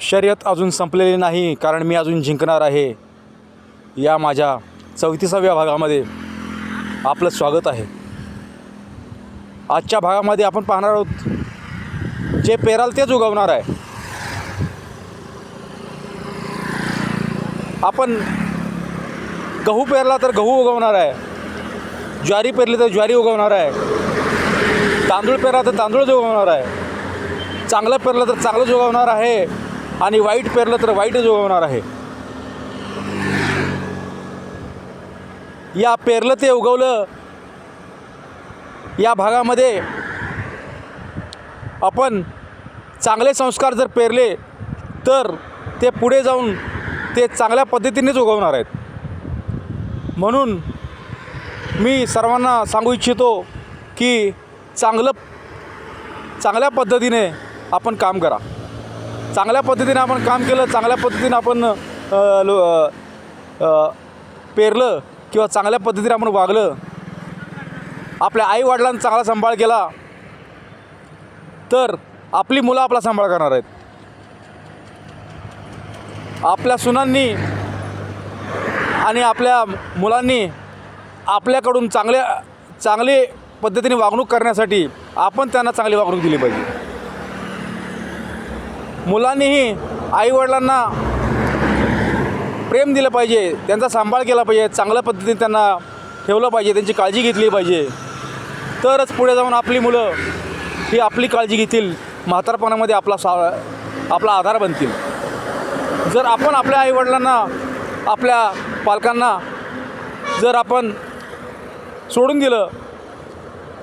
शर्यत अजून संपलेली नाही कारण मी अजून जिंकणार आहे. या माझ्या चौतीसाव्या भागामध्ये आपलं स्वागत आहे. आजच्या भागामध्ये आपण पाहणार आहोत जे पेराल तेच उगवणार आहे. आपण गहू पेरला तर गहू उगवणार आहे. ज्वारी पेरली तर ज्वारी उगवणार आहे. तांदूळ पेरला तर तांदूळच उगवणार आहे. चांगलं पेरलं तर चांगलंच उगवणार आहे. आणि वाईट पेरलं तर वाईटच उगवणार आहे. या पेरलं ते उगवलं या भागामध्ये आपण चांगले संस्कार जर पेरले तर ते पुढे जाऊन ते चांगल्या पद्धतीनेच उगवणार आहेत. म्हणून मी सर्वांना सांगू इच्छितो की चांगलं चांगल्या पद्धतीने आपण काम करा. चांगल्या पद्धतीने आपण काम केलं चांगल्या पद्धतीने आपण लो पेरलं किंवा चांगल्या पद्धतीने आपण वागलं आपल्या आईवडिलांचा चांगला सांभाळ केला तर आपली मुलं आपला सांभाळ करणार आहेत. आपल्या सुनांनी आणि आपल्या मुलांनी आपल्याकडून चांगल्या चांगले पद्धतीने वागणूक करण्यासाठी आपण त्यांना चांगली वागणूक दिली पाहिजे. मुलांनीही आईवडिलांना प्रेम दिलं पाहिजे त्यांचा सांभाळ केला पाहिजे चांगल्या पद्धतीने त्यांना ठेवलं पाहिजे त्यांची काळजी घेतली पाहिजे. तरच पुढे जाऊन आपली मुलं ही आपली काळजी घेतील म्हातारपणामध्ये आपला सा आपला आधार बनतील. जर आपण आपल्या आईवडिलांना आपल्या पालकांना जर आपण सोडून दिलं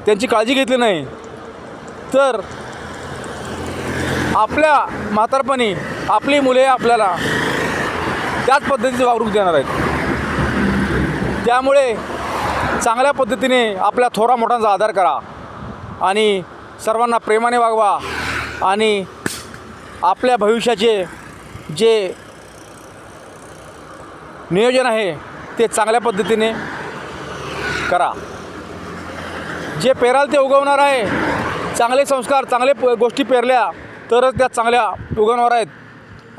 त्यांची काळजी घेतली नाही तर आपल्या म्हातारपणी आपली मुले आपल्याला त्याच पद्धतीची वागणूक देणार आहेत. त्यामुळे चांगल्या पद्धतीने आपल्या थोरा मोठ्यांचा आदर करा आणि सर्वांना प्रेमाने वागवा आणि आपल्या भविष्याचे जे नियोजन आहे ते चांगल्या पद्धतीने करा. जे पेराल ते उगवणार आहे चांगले संस्कार चांगले प गोष्टी पेरल्या तरच त्या चांगल्या उगवणार आहेत.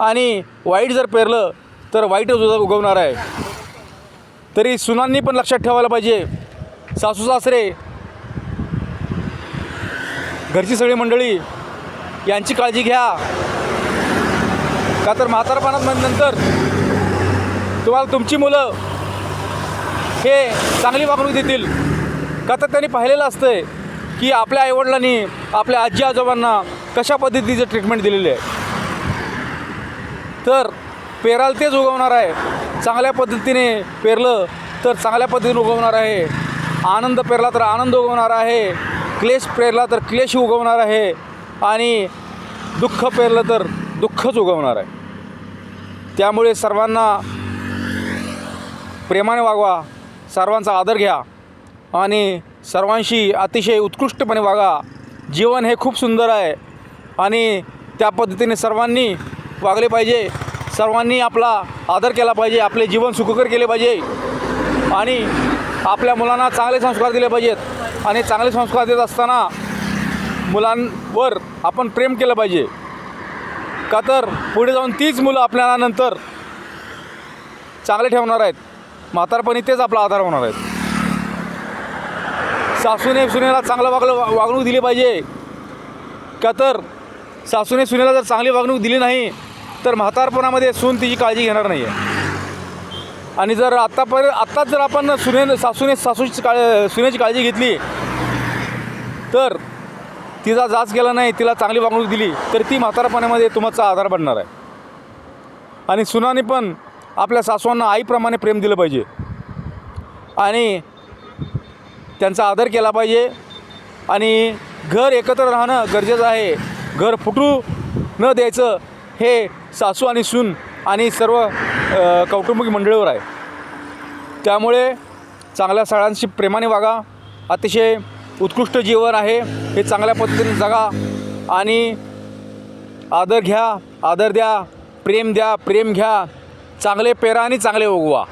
आणि वाईट जर पेरलं तर वाईटच उगवणार आहे. तरी सुनांनी पण लक्षात ठेवायला पाहिजे. सासू सासरे घरची सगळी मंडळी यांची काळजी घ्या. का तर म्हातारपणात नंतर तुम्हाला तुमची मुलं हे चांगली वागणूक देतील. का तर त्यांनी पाहिलेलं असतं की आपल्या आईवडिलांनी आपल्या आजी आजोबांना कशा पद्धतीचं ट्रीटमेंट दिलेली आहे? तर पेराल तेच उगवणार आहे. चांगल्या पद्धतीने पेरलं तर चांगल्या पद्धतीने उगवणार आहे. आनंद पेरला तर आनंद उगवणार आहे. क्लेश पेरला तर क्लेश उगवणार आहे. आणि दुःख पेरलं तर दुःखच उगवणार आहे. त्यामुळे सर्वांना प्रेमाने वागवा. सर्वांचा आदर घ्या. आणि सर्वांशी अतिशय उत्कृष्टपणे वागा. जीवन हे खूप सुंदर आहे. आणि त्या पद्धतीने सर्वांनी वागले पाहिजे. सर्वांनी आपला आदर केला पाहिजे. आपले जीवन सुखकर केले पाहिजे. आणि आपल्या मुलांना चांगले संस्कार दिले पाहिजेत. आणि चांगले संस्कार देत असताना मुलांवर आपण प्रेम केलं पाहिजे. का तर पुढे जाऊन तीच मुलं आपल्याला नंतर चांगले ठेवणार आहेत. म्हातारपणी तेच आपला आधार होणार आहेत. सासूने सुनेला चांगलं वागलं वागणूक दिली पाहिजे. का तर सासूने सुनेला जर चांगली वागणूक दिली नाही तर म्हातारपणामध्ये सून तिची काळजी घेणार नाही आहे आणि जर आत्तापर्यंत आत्ताच जर आपण सुने सासूने सासूची काळ सुनेची काळजी घेतली तर तिचा जाच गेला नाही तिला चांगली वागणूक दिली तर ती म्हातारपणामध्ये तुमचा आधार बनणार आहे. आणि सुनाने पण आपल्या सासवांना आईप्रमाणे प्रेम दिलं पाहिजे. आणि त्यांचा आदर केला पाहिजे. आणि घर एकत्र राहणं गरजेचं आहे. घर फुटू न द्यायचं हे सासू आणि सून आणि सर्व कौटुंबिक मंडळीवर आहे. त्यामुळे चांगल्या सगळ्यांशी प्रेमाने वागा. अतिशय उत्कृष्ट जीवन आहे. हे चांगल्या पद्धतीने जगा. आणि आदर घ्या आदर द्या प्रेम द्या प्रेम घ्या. चांगले पेरा आणि चांगले उगवा.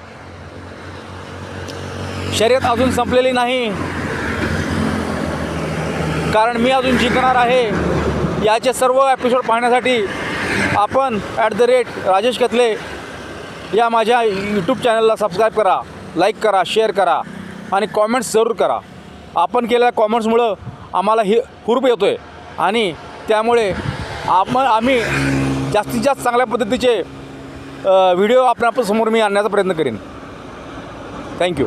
शर्यत अजून संपलेली नाही. कारण मी अजून जिंकणार आहे. याचे सर्व एपिसोड पाहण्यासाठी आपण at the rate Rajesh Katle या माझ्या यूट्यूब चॅनलला सबस्क्राईब करा लाईक करा शेअर करा आणि कॉमेंट्स जरूर करा. आपण केलेल्या कॉमेंट्समुळं आम्हाला हे हुरूप येतो आहे आणि त्यामुळे आपण आम्ही जास्तीत जास्त चांगल्या पद्धतीचे व्हिडिओ आपल्यासमोर मी आणण्याचा प्रयत्न करेन. थँक्यू